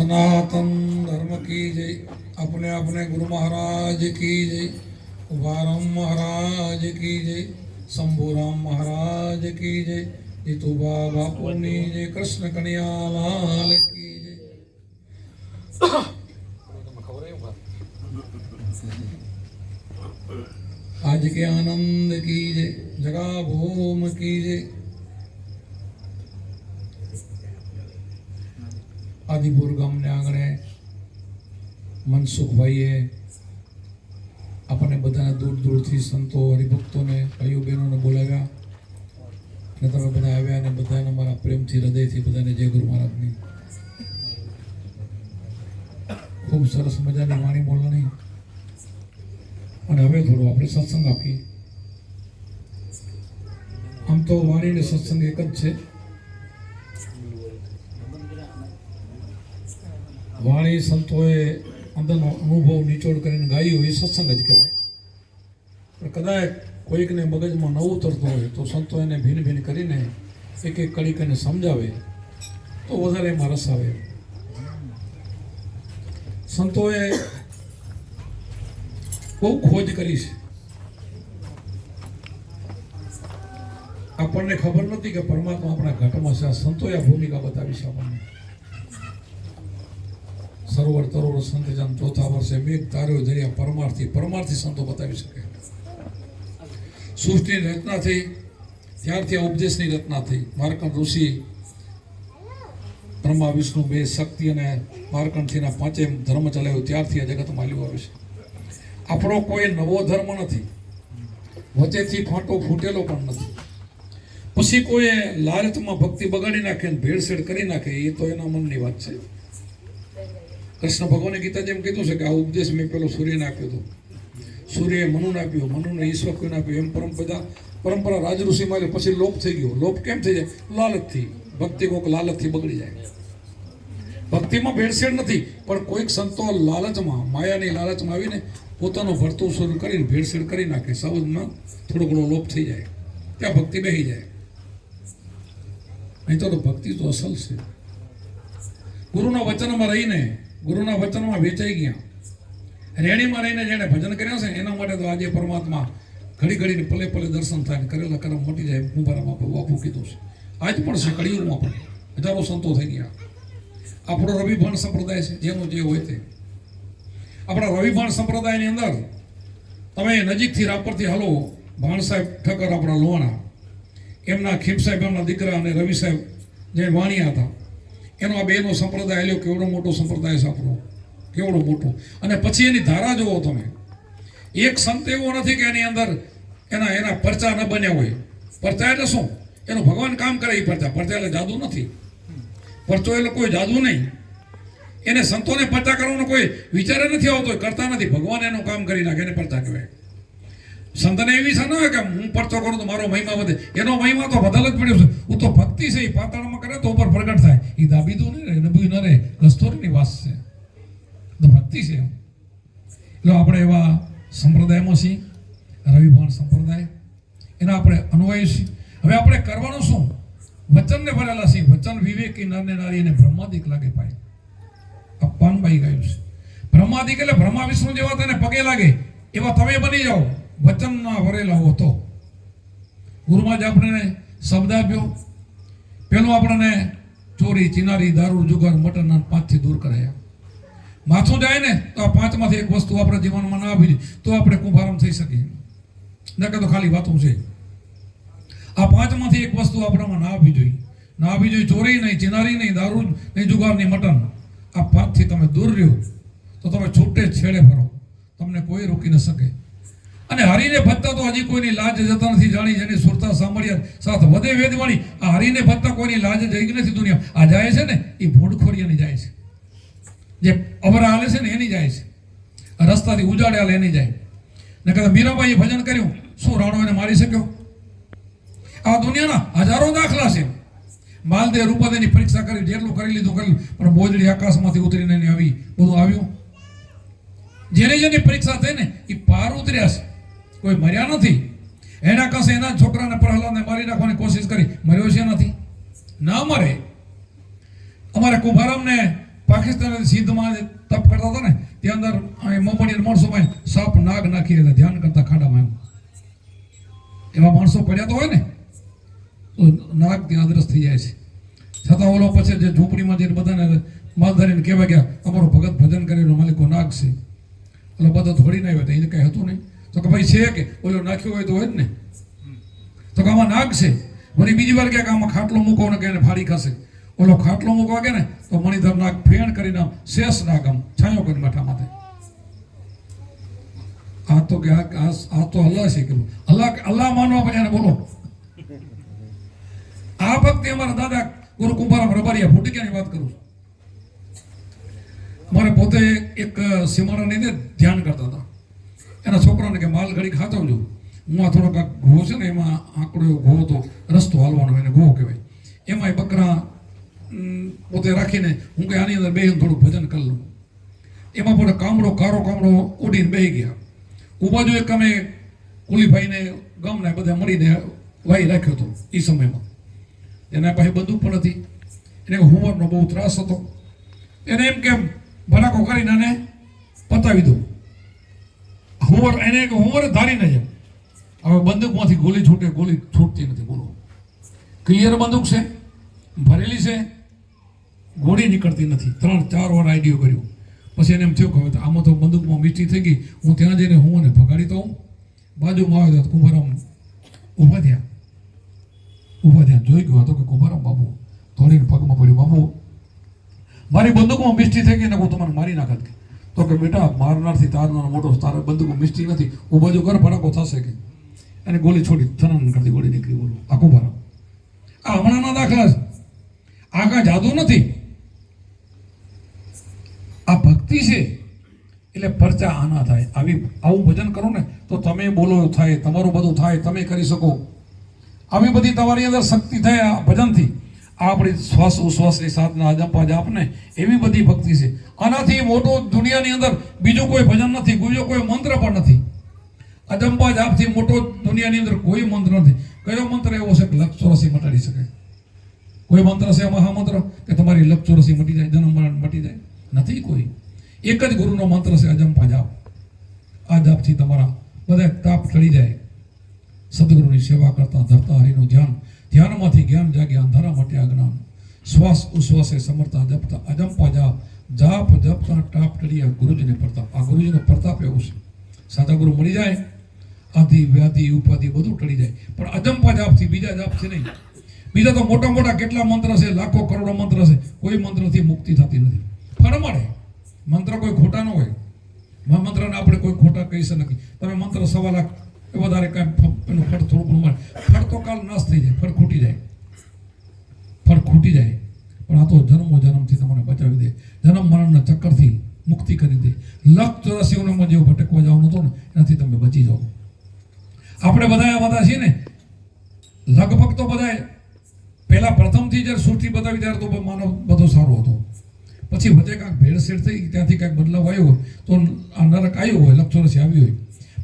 सनातन धर्म की जय अपने अपने गुरु महाराज की जय उभाराम महाराज की जय शंभुराम महाराज की जय जितुबा बापुनी जय कृष्ण कन्हैया लाल की जय आज के आनंद की जय जगा भूम की जय આદિપુર ગામને આંગણે મનસુખભાઈએ આપણને બધાને દૂર દૂરથી સંતો, હરિભક્તોને, ભાઈઓ બહેનોને બોલાવ્યા. અને તમે બધા આવ્યા અને બધાને મારા પ્રેમથી, હૃદયથી બધાને જય ગુરુ મહારાજની. ખૂબ સરસ મજાની વાણી બોલવાની. અને હવે થોડું આપણે સત્સંગ આપીએ. આમ તો વાણી અને સત્સંગ એક જ છે. વાણી સંતોએ અંદરનો અનુભવ નીચોડ કરીને ગાયું એ સત્સંગ જ કહેવાય. પણ કદાચ કોઈકને મગજમાં ન ઉતરતો હોય તો સંતો એને ભીન ભીન કરીને એક એક કડી કરીને સમજાવે, તો વધારે એમાં રસ આવે. સંતોએ બહુ ખોજ કરી છે. આપણને ખબર નથી કે પરમાત્મા આપણા ઘટમાં છે. આ સંતોએ આ ભૂમિકા બતાવી છે આપણને. સરોવર તરોવર સંતજન ચોથા વર્ષે મેઘ તાર્યો, દરિયા પરમાર્થી પરમાર્થી સંતો બતાવી શકે. સૃષ્ટિની રચના થઈ, ત્યારથી આ ઉપદેશની રચના થઈ. માર્કંડ ઋષિ, બ્રહ્મા, વિષ્ણુ બે શક્તિ અને માર્કંડથીના પાંચે ધર્મ ચલાવ્યો, ત્યારથી આ જગતમાં હાલ્યું આવે છે. આપણો કોઈ નવો ધર્મ નથી. વચ્ચેથી ફાંટો ફૂટેલો પણ નથી. પછી કોઈ લાલચમાં ભક્તિ બગાડી નાખે ભેળસેળ કરી નાખે, એ તો એના મનની વાત છે. કૃષ્ણ ભગવાને ગીતા જેમ કીધું છે કે આ ઉપદેશ મેં પેલો સૂર્યને આપ્યો હતો. સૂર્યએ મનુને આપ્યો, મનુને ઈશ્વર કોઈને આપ્યો. એમ પરંપરા પરંપરા રાજઋષિ મારે પછી લોપ થઈ ગયો. લોપ કેમ થઈ જાય? લાલચથી. ભક્તિ કોઈક લાલચથી બગડી જાય. ભક્તિમાં ભેળસેળ નથી, પણ કોઈક સંતો લાલચમાં, માયાની લાલચમાં આવીને પોતાનું ભરતું શરૂ કરીને ભેળસેળ કરી નાખે. સૌમાં થોડો ઘણો લોપ થઈ જાય. ત્યાં ભક્તિ બેસી જાય. નહીં તો ભક્તિ તો અસલ છે. ગુરુના વચનમાં રહીને ગુરુના વચનમાં વેચાઈ ગયા. રેણીમાં રહીને જેણે ભજન કર્યા છે, એના માટે તો આજે પરમાત્મા ઘડી ઘડીને પલે પલે દર્શન થાય કરેલા કરમ મટી જાય મુબારામાં બાપુ કીધું છે. આજ પણ છે કળિયુગમાં પણ. હજારો સંતો થઈ ગયા. આપણો રવિભાણ સંપ્રદાય છે, જેનો જે હોય તે. આપણા રવિભાણ સંપ્રદાયની અંદર તમે નજીકથી રાપરથી હલો, ભાણ સાહેબ ઠક્કર આપણા લોહાણા. એમના ખીમ સાહેબ, એમના દીકરા અને રવિ સાહેબ જે વાણિયા હતા એનો આ બેનો સંપ્રદાય, લ્યો, કેવડો મોટો સંપ્રદાય છે કેવડો મોટો? અને પછી એની ધારા જુઓ તમે. એક સંત એવો નથી કે એની અંદર એના એના પરચા ન બન્યા હોય. પરચા એટલે શું? એનું ભગવાન કામ કરે એ પરચા. પરચા એટલે જાદુ નથી. પરચો એટલે કોઈ જાદુ નહીં. એને સંતોને પરચા કરવાનો કોઈ વિચાર નથી આવતો, કરતા નથી. ભગવાન એનું કામ કરી નાખે, એને પરચા કહેવાય. સંતને એવી સના હોય કે હું પરચો કરું તો મારો મહિમા વધે. એનો મહિમા તો બદલ જ પડ્યો છે. હું તો ભક્તિ છે, એ પાતાળમાં કરે તો ઉપર પ્રગટ થાય. એ દાબીદું નહીં રહે, નબી ન રહે. કસ્તોરીની વાસ છે. તો ભક્તિ છે એટલે આપણે એવા સંપ્રદાયમાં છીએ. રવિભવન સંપ્રદાય. એના આપણે અનુયાયી છીએ. હવે આપણે કરવાનું શું? વચનને ભરેલા છીએ. વચન વિવેકી નરને નારી એને બ્રહ્માદિક લાગે ભાઈ. અપમાન બાઈ ગાયું છે. બ્રહ્માદિક એટલે બ્રહ્મા, વિષ્ણુ જેવા તેને પગે લાગે. એવા તમે બની જાઓ. વચનના ભરેલા હો તો ગુરુમાં જ આપણને શબ્દ આપ્યો. પેલો આપણને ચોરી, ચિનારી, દારૂ, જુગાર મટન અને પાંચથી દૂર કરાયા. માથું જાય ને તો આ પાંચમાંથી એક વસ્તુ આપણા જીવનમાં ના આવી તો આપણે કુંભારમ થઈ શકીએ. નકર તો ખાલી વાતો છે. આ પાંચમાંથી એક વસ્તુ આપણામાં ના આવી જોઈએ ના આવી જોઈએ ચોરી નહીં, ચિનારી નહીં, દારૂ નહીં, જુગાર નહીં, મટન. આ પાંચથી તમે દૂર રહ્યો, તો તમે છૂટે છેડે ફરો. તમને કોઈ રોકી ન શકે. અને હરિને ભત્તા તો હજી કોઈની લાજ જતા નથી, જાણી જેની સુરતા સાંભળ્યા સાથ વધે વેદવાણી આ હરિને ભત્તા કોઈની લાજ જઈ નથી દુનિયા. આ જાય છે ને, એ ભૂંડખોરિયાની જાય છે. જે અવરા હાલે છે ને, એની જાય છે. રસ્તાથી ઉજાડે હાલે, એની જાય. ને કદાચ મીરાબાઈએ ભજન કર્યું. શું રાણો એને મારી શક્યો? આ દુનિયાના હજારો દાખલા છે. માલદેવ રૂપાદેની પરીક્ષા કરી, જેટલું કરી લીધું કરેલું પણ બોજડી આકાશમાંથી ઉતરીને એની આવી બધું આવ્યું. જેની જેની પરીક્ષા થઈ ને, એ પાર ઉતર્યા છે. કોઈ મર્યા નથી. એના કસે એના છોકરાને પ્રહલાદને મારી નાખવાની કોશિશ કરી, મર્યો છે નથી? ના મરે. અમારે કુંભારામને પાકિસ્તાન સિંધમાં તપ કરતા હતા ને તે અંદર મોમડીયા માણસોમાં સાપ નાગ નાખી રહ્યા ધ્યાન કરતા ખાડામાં એમ. એવા માણસો પડ્યા તો હોય ને, તો નાગ ત્યાં અદ્રસ્ત થઈ જાય છે. છતાં ઓલો પછી જે ઝૂંપડીમાં જઈને બધાને માલ ધરીને કહેવા ગયા, અમારો ભગત ભજન કરેલો, માલિકો નાગ છે. એટલે બધા થોડી ના આવ્યો તો એને કંઈ હતું નહીં. તો કે ભાઈ છે કે? ઓલો નાખ્યો હોય તો હોય જ ને. તો કે આમાં નાગ છે. વળી બીજી વાર કે આમાં ખાટલો મૂકો ને કે ફાડી ખાશે. ઓલો ખાટલો મૂકવા કે ને, તો મણિધર નાગ ફેણ કરીને આમ શેષ નાગ આમ છાંયો કરીને માથા માથે. આ તો કે આ તો અલ્લાહ છે કે અલ્લાહ અલ્લાહ માનવા પછી એને બોલો. આ ભક્તિ અમારા દાદા ગુરુ કુંભારામ રબારિયા ફૂટિકાની વાત કરું છું. મારે પોતે એક સીમાડાની ધ્યાન કરતા હતા. એના છોકરાને કે માલ ઘડી ખાચવજો હું આ થોડોક આ ઘો છે ને એમાં આંકડો એવો ઘો હતો, રસ્તો હાલવાનો એને ઘો કહેવાય. એમાંય બકરા પોતે રાખીને હું કે આની અંદર બેહીને થોડું ભજન કરી લઉં. એમાં પણ કામડો, કારો કામડો ઉડીને બેહી ગયા. ઉબાજુ એક અમે કુલીભાઈને ગામના બધા મળીને વાઈ રાખ્યો હતો એ સમયમાં. એના પાસે બંદૂક પણ હતી. એને હુમરનો બહુ ત્રાસ હતો. એને એમ કેમ ભડાકો કરીને આને પતાવી દો હુમર એને એક હુમર ધારીને જ હવે બંદૂકમાંથી ગોલી છૂટે, ગોલી છૂટતી નથી, બોલો. ક્લિયર બંદૂક છે? ભરેલી છે? ગોળી નીકળતી નથી. ત્રણ, ચાર વાર આઈડિયો કર્યો. પછી એને એમ થયું કે હવે આમાં તો બંદૂકમાં મિસ્ટી થઈ ગઈ. હું ત્યાં જઈને હું એને ભગાડી તો હું બાજુમાં આવ્યો તો કુંભારામ ઊભા થયા. ઊભા થયા. જોઈ ગયો હતો કે કુંભારામ બાબુ ધોળીને પગમાં પડ્યું. બાબુ, મારી બંદૂકમાં મિસ્ટી થઈ ગઈ ને હું તમારે મારી નાખત તો કે બેટા મારનારથી તારનાર મોટો તારે બંદૂકમાં મિસ્ટી નથી. ઊભા જો કર ભડાકો થશે કે. અને ગોળી છોડી થનન કરતી ગોળી નીકળી બોલો. આખું ભરા આ હમણાંના દાખલા છે. આ કાંઈ જાદુ નથી. આ ભક્તિ છે. એટલે પરચા આના થાય. આવી આવું ભજન કરો ને તો તમે બોલો થાય તમારું બધું થાય તમે કરી શકો. આવી બધી તમારી અંદર શક્તિ થાય આ ભજનથી. આપણી શ્વાસ ઉશ્વાસની સાધના અજંપા જાપને એવી બધી ભક્તિ છે. આનાથી મોટો દુનિયાની અંદર બીજું કોઈ ભજન નથી, બીજો કોઈ મંત્ર પણ નથી. અજંપા જાપથી મોટો દુનિયાની અંદર કોઈ મંત્ર નથી. કયો મંત્ર એવો છે કે લક્ષ મટાડી શકે કોઈ મંત્ર છે મહામંત્ર કે તમારી લક્ષ મટી જાય, જન્મ મરણ મટી જાય? નથી કોઈ. એક જ ગુરુનો મંત્ર છે અજંપા જાપ આ જાપથી તમારા બધા તાપ ટળી જાય. સદગુરુની સેવા કરતા, ધરતા, હરિનું ધ્યાન ધ્યાનમાંથી જ્ઞાન જાગે, અંધારા માટે અજ્ઞાન. શ્વાસ ઉશ્વાસે સમર્થા જપતા, અજંપા જા, જાપ, જપતા, ટાપ ટળિયા ગુરુજીને પ્રતાપ આ ગુરુજીનો પ્રતાપ એવો છે. સાચા ગુરુ મળી જાય, આધિ, વ્યાધિ, ઉપાધિ બધું ટળી જાય. પણ અજંપા જાપથી બીજા જાપથી નહીં. બીજા તો મોટા મોટા કેટલા મંત્ર છે, લાખો કરોડો મંત્ર છે, કોઈ મંત્રથી મુક્તિ થતી નથી. ફરમાડે મંત્ર કોઈ ખોટા ન હોય. મંત્રને આપણે કોઈ ખોટા કહી શકે નથી. તમે મંત્ર સવા લાખ વધારે કાંઈ એનું ફળ થોડું મળે. ફળ તો કાલ નાશ થઈ જાય. ફળ ખૂટી જાય. ફળ ખૂટી જાય. પણ આ તો જન્મો જન્મથી તમને બચાવી દે. જન્મ મરણના ચક્કરથી મુક્તિ કરી દે. લખ ચોરાસીઓમાં જેવું ભટકવા જવાનું હતું ને, એનાથી તમે બચી જાઓ. આપણે બધા બધા છીએ ને, લગભગ તો બધા પહેલા પ્રથમથી જ્યારે સૃષ્ટિ બતાવી ત્યારે તો માનવ બધો સારો હતો. પછી વચ્ચે કાંઈક ભેળસેળ થઈ, ત્યાંથી કાંઈક બદલાવ આવ્યો હોય, તો આ નરક આવ્યો હોય લક્ષોરસી આવી હોય.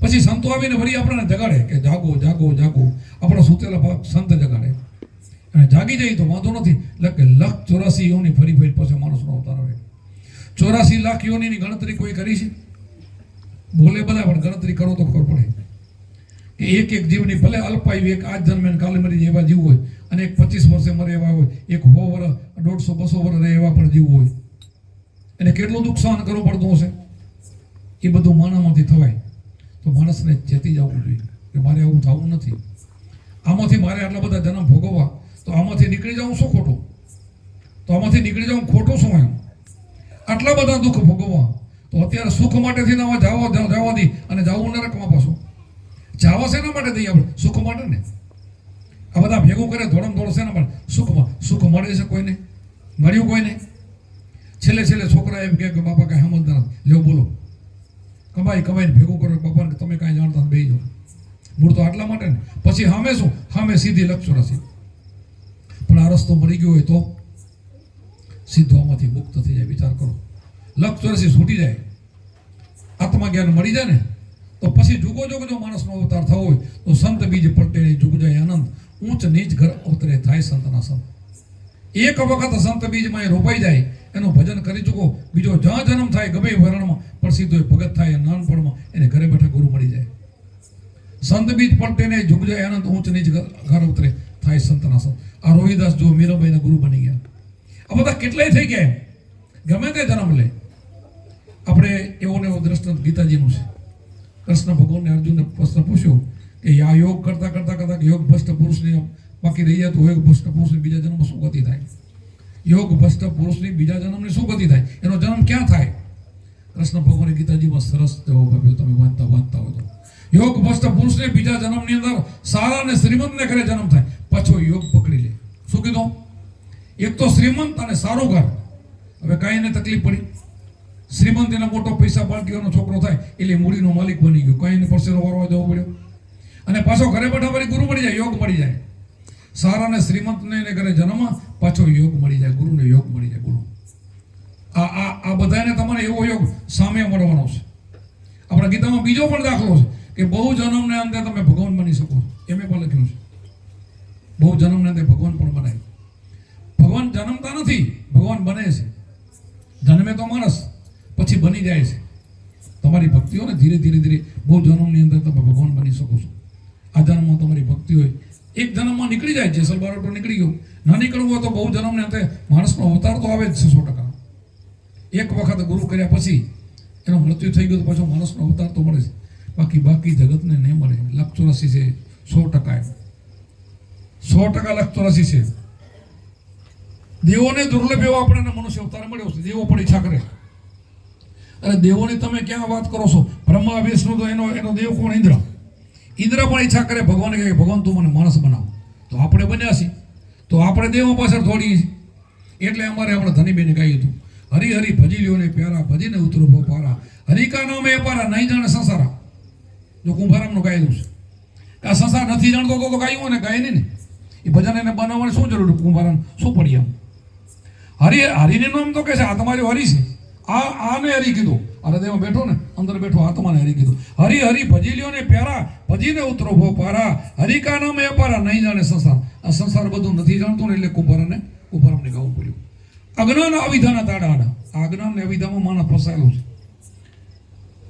પછી સંતો આવીને વળી આપણને જગાડે કે જાગો જાગો જાગો. આપણો સૂતેલા સંત જગાડે. અને જાગી જાય તો વાંધો નથી. એટલે કે લખ ચોરાસી યોની ફરી ફરી પછી માણસનો અવતાર આવે. ચોરાસી લાખ યોનીની ગણતરી કોઈ કરી છે? બોલે બધા પણ ગણતરી કરો તો ખબર પડે. કે એક એક જીવની, ભલે અલ્પાયુ એક, આજ જન્મે કાલે મરી એવા જીવ હોય. અને એક પચીસ વર્ષે મરે એવા હોય. એક સો વર્ષ દોઢસો, બસો વર્ષ રહે એવા પણ જીવ હોય. એને કેટલું નુકસાન કરવું પડતું હશે? એ બધું માનામાંથી થવાય. તો માણસને ચેતી જવું જોઈએ. કે મારે આવું થવું નથી. આમાંથી મારે આટલા બધા જન્મ ભોગવવા. તો આમાંથી નીકળી જાઉં શું ખોટું? તો આમાંથી નીકળી જાઉં ખોટું શું એમ? આટલા બધા દુઃખ ભોગવવા. તો અત્યારે સુખ માટેથી ના જવા જવા દી અને જવું નરકમાં પાછું. જાવા શેના માટે દઈએ આપણે? સુખ માટે ને? આ બધા ભેગું કરે ધોળમ ધોળ શેના માટે? સુખમાં. સુખ મળે છે કોઈને? મળ્યું કોઈને? છેલ્લે છેલ્લે છોકરા એમ કહે કે, બાપા, કાંઈ સમજદાર. લ્યો, બોલો. કમાઈ, કમાઈને ભેગું કરો. બાપાને તમે કાંઈ જાણતા બે જો મૂળ તો આટલા માટે ને. પછી હામે શું? સામે સીધી લક્ષ રસી પણ આ મળી ગયો હોય તો સીધો મુક્ત થઈ જાય, વિચાર કરો. લક્ષ ચોરસી છૂટી જાય. આત્મા જ્ઞાન મળી જાય ને, તો પછી જુગો જુગો જો માણસનો અવતાર થવો હોય તો સંત બીજ પલટે જુગ જાય આનંદ. ઊંચ નીચ ઘર અવતરે થાય સંતના સંત. એક વખત સંત બીજમાં એ રોપાઈ જાય, એનું ભજન કરી ચૂકો, બીજો જ્યાં જન્મ થાય ગમે વરણમાં પણ સીધો ભગત થાય નાનપણમાં, એને ઘરે બેઠા ગુરુ મળી જાય. સંત બીજ પલટીને જુગ જાય આનંદ, ઊંચ નીચ ઘર ઉતરે થાય સંતના સંત. આ રોહિદાસ જો મીરાબાઈના ગુરુ બની ગયા. આ બધા કેટલાય થઈ ગયા ગમે તે ધર્મ લે. આપણે એવો ને એવો દ્રષ્ટાંત ગીતાજીનું છે. કૃષ્ણ ભગવાનને અર્જુનને પ્રશ્ન પૂછ્યો કે આ યોગ કરતા કરતા કરતા યોગ ભ્રષ્ટ પુરુષને બાકી રહી જાય તો યોગ ભ્રષ્ટ પુરુષની બીજા જન્મમાં શું ગતિ થાય? યોગ ભ્રષ્ટ પુરુષની બીજા જન્મની શું ગતિ થાય? એનો જન્મ ક્યાં થાય? કૃષ્ણ ભગવાને ગીતાજીમાં સરસ જવાબ આપ્યો, તમે વાંચતા વાંચતા હોય તો યોગ ભ્રષ્ટ પુરુષને બીજા જન્મની અંદર સારા અને શ્રીમંતને ઘરે જન્મ થાય. પાછો યોગ પકડી લે. શું કીધું? એક તો શ્રીમંત અને સારું ઘર. હવે કાંઈ એને તકલીફ પડી. શ્રીમંત એના મોટો પૈસા બાળકીઓનો છોકરો થાય, એટલે મૂડીનો માલિક બની ગયો. કાંઈ એને પરસેરો વારવા જવો પડ્યો. અને પાછો ઘરે બેઠા વળી ગુરુ મળી જાય, યોગ મળી જાય. સારા અને શ્રીમંતને એને ઘરે જન્મ પાછો યોગ મળી જાય, ગુરુને યોગ મળી જાય, ગુરુ. આ આ આ બધાને તમારે એવો યોગ સામે મળવાનો છે. આપણા ગીતામાં બીજો પણ દાખલો છે કે બહુ જન્મને અંદર તમે ભગવાન બની શકો એમ પણ લખ્યું છે. બહુ જન્મને અંતે ભગવાન પણ બનાય ભગવાન જન્મતા નથી, ભગવાન બને છે. જન્મે તો માણસ, પછી બની જાય છે. તમારી ભક્તિ હોય ને ધીરે ધીરે ધીરે બહુ જન્મની અંદર તમે ભગવાન બની શકો છો. આ જન્મમાં તમારી ભક્તિ હોય. એક જન્મમાં નીકળી જાય, જેસલ બારોટો નીકળી ગયો. ના નીકળવું હોય તો બહુ જન્મને અંતે માણસનો અવતાર તો આવે જ છે સો ટકા. એક વખત ગુરુ કર્યા પછી એનો મૃત્યુ થઈ ગયો તો પાછો માણસનો અવતાર તો મળે છે બાકી બાકી જગતને નહીં મળે. લાખ ચોરાસી છે, સો ટકા એમ. સો ટકા લખતો રસી છે દેવોને દુર્લભ એવો આપણને મનુષ્ય અવતાર મળ્યો છે. દેવો પણ ઈચ્છા કરે અરે દેવોની તમે ક્યાં વાત કરો છો? બ્રહ્મા, વિષ્ણુ તો એનો એનો દેવ કોણ? ઇન્દ્ર. ઇન્દ્ર પણ ઈચ્છા કરે, ભગવાન કહે ભગવાન, તું મને માણસ બનાવ. તો આપણે બન્યા છીએ. તો આપણે દેવો પાછળ દોડીએ એટલે અમારે આપણે ધનીબેને ગાયું હતું. હરી હરી ભજી લ્યો ને પ્યારા, ભજીને ઉતરો ભો પારા. હરિકા નામે એ પારા, નહીં જાણે સંસારા. જો કુંભારામનું ગાયેલું છે. આ સંસાર નથી જાણતો તો તો ગાયું ને, ગાય નહીં ને. એ ભજન એને બનાવવાની શું જરૂર કુંભારામ શું પડી આમ? હરિ, હરિને નામ તો કહે છે, આ તમારી હરી છે. આ, આને હરી કીધું. અરે દેવા બેઠો ને, અંદર બેઠો આત્માને હરી કીધું. હરી હરી ભજી લ્યો ને પ્યારા, ભજીને ઉતરો ભો પારા. હરિકા નામ એ પારા, નહીં જાણે સંસાર. આ સંસાર બધું નથી જાણતું ને, એટલે કુંભારાને, કુંભારામને ગાવું પડ્યું. અજ્ઞાન અવિધાના તાડા આડા. આ અજ્ઞાન ને અવિધામાં માણસ ફસાયેલું છે.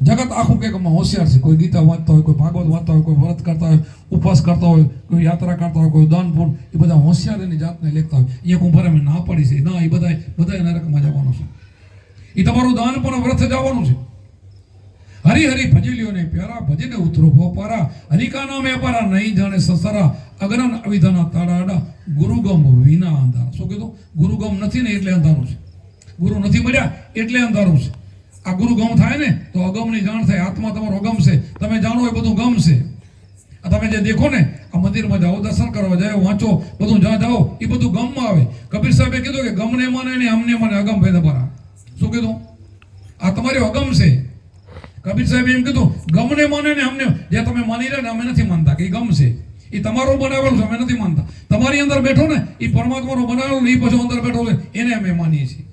જગત આખું કે હોશિયાર છે. કોઈ ગીતા વાંચતા હોય, કોઈ ભાગવત વાંચતા હોય, કોઈ વ્રત કરતા હોય, ઉપવાસ કરતા હોય, કોઈ યાત્રા કરતા હોય, કોઈ દાન પૂન એ બધા હોશિયાર એની જાતને લેખતા હોય. અહીંયા કુંભારે અમે ના પાડી છે. ના, એ બધા બધા નરકમાં જવાનું છે. એ તમારું દાન પણ વ્રત જવાનું છે. હરી હરી ભજી પ્યારા, ભજીને ઉતરો ભો પારા હરિકા નામે અપારા, નહીં જાણે સસરા અગ્રન અવિધાના તાડાડા, ગુરુગમ વિના અંધારા. શું કીધું? ગુરુગમ નથી ને એટલે અંધારું છે. ગુરુ નથી મળ્યા, એટલે અંધારું છે. આ ગુરુ ગમ થાય ને, તો અગમની જાણ થાય. આત્મા તમારો ગમશે તમે જાણો એ બધું ગમશે આ તમે જે દેખો ને, આ મંદિરમાં જાઓ, દર્શન કરવા જાઓ, વાંચો, બધું જ્યાં જાઓ, એ બધું ગમમાં આવે. કબીર સાહેબે કીધું કે ગમને મને ને અમને મને અગમ ભેદ ભરા. શું કીધું? આ તમારી અગમ છે. કબીર સાહેબે એમ કીધું, ગમને મને ને અમને, જે તમે માની રહ્યા ને, અમે નથી માનતા કે એ ગમશે એ તમારું બનાવેલું છે, અમે નથી માનતા. તમારી અંદર બેઠો ને, એ પરમાત્માનું બનાવેલું ને, એ પછી અંદર બેઠો છે, એને અમે માનીએ છીએ.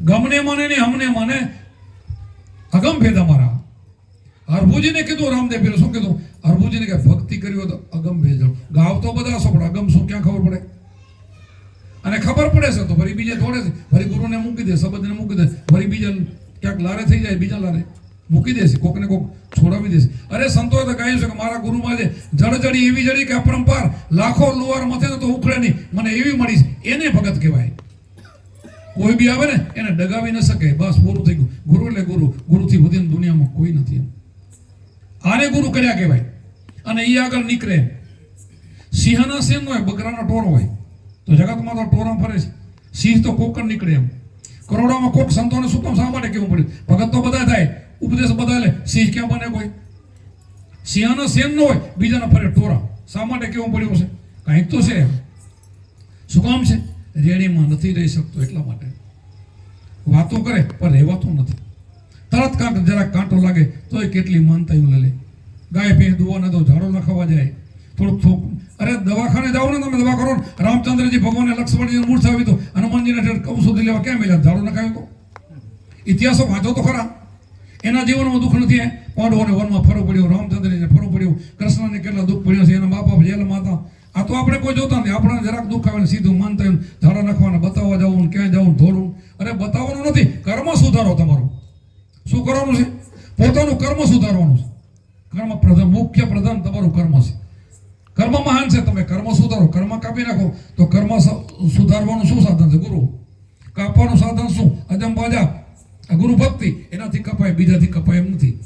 ગમને મને ને અમને મને. અગમ ભેદ અમારા. હરભુજીને કીધું, રામદેવ પેલું શું કીધું? હરભુજીને કે ભક્તિ કરી હોય તો અગમ ભેદ ગાવ તો બધા હશો પણ અગમ શું ક્યાં ખબર પડે? અને ખબર પડે છે તો ફરી બીજે દોડે છે. ફરી ગુરુને મૂકી દે સંબંધને મૂકી દે. ફરી બીજા ક્યાંક લારે થઈ જાય, બીજા લારે મૂકી દેશે કોકને કોક છોડાવી દેશે અરે સંતોએ તો કહ્યું છે કે મારા ગુરુમાં જે જળજડી એવી જડી કે અપરંપાર લાખો લુવાર મથે તો ઉખડે નહીં. મને એવી મળી એને ભગત કહેવાય. કોઈ બી આવે ને, એને ડગાવી ન શકે. બસ પૂરું થઈ ગયું. ગુરુ એટલે ગુરુ. ગુરુથી વધીને દુનિયામાં કોઈ નથી આને ગુરુ કર્યા કહેવાય. અને એ આગળ નીકળે. સિંહના સેન હોય, બકરાનો ટોર હોય, તો જગતમાં તો ટોરા ફરે છે. સિંહ તો કોક જ નીકળે એમ. કરોડોમાં કોક સંતોને શું કામ શા માટે કેવું પડ્યું ભગત તો બધા થાય. ઉપદેશ બધા લે. સિંહ ક્યાં બને કોઈ? સિંહના સેન ન હોય, બીજાના ફરે ટોરા. શા માટે કેવું પડ્યું છે કાંઈક તો છે શું કામ છે? રેણીમાં નથી રહી શકતો એટલા માટે. વાતો કરે, પણ રહેવાતું નથી. તરત કાંટ જરાક કાંટો લાગે તો કેટલી માનતા એવું લે ગાય ભેં ન દો ઝાડો નખાવા જાય. થોડુંક થોક અરે દવાખાને જાઓ ને તમે, દવા કરો રામચંદ્રજી ભગવાને લક્ષ્મણજીને મૂળ આવી તો હનુમાનજીને કઉ સુધી લેવા ક્યાં મળ્યા ઝાડો નખાવ્યો તો. ઇતિહાસો વાંચો તો ખરા. એના જીવનમાં દુઃખ નથી પાંડવોને વનમાં ફરવું પડ્યું, રામચંદ્રજીને કોઈ જોતા નહીં આપણને જરાક દુઃખ આવે સીધું મન થયું ધારા નાખવાના, બતાવવા જવું ક્યાં જવું થોડું અરે બતાવવાનું નથી. કર્મ સુધારો તમારું. શું કરવાનું છે? પોતાનું કર્મ સુધારવાનું છે. કર્મ પ્રધાન, મુખ્ય પ્રધાન તમારું કર્મ છે. કર્મ મહાન છે તમે. કર્મ સુધારો. કર્મ કાપી નાખો. તો કર્મ સુધારવાનું શું સાધન છે ગુરુ? કાપવાનું સાધન શું? અજમ બાજા ગુરુ ભક્તિ. એનાથી કપાય, બીજાથી કપાય એમ નથી.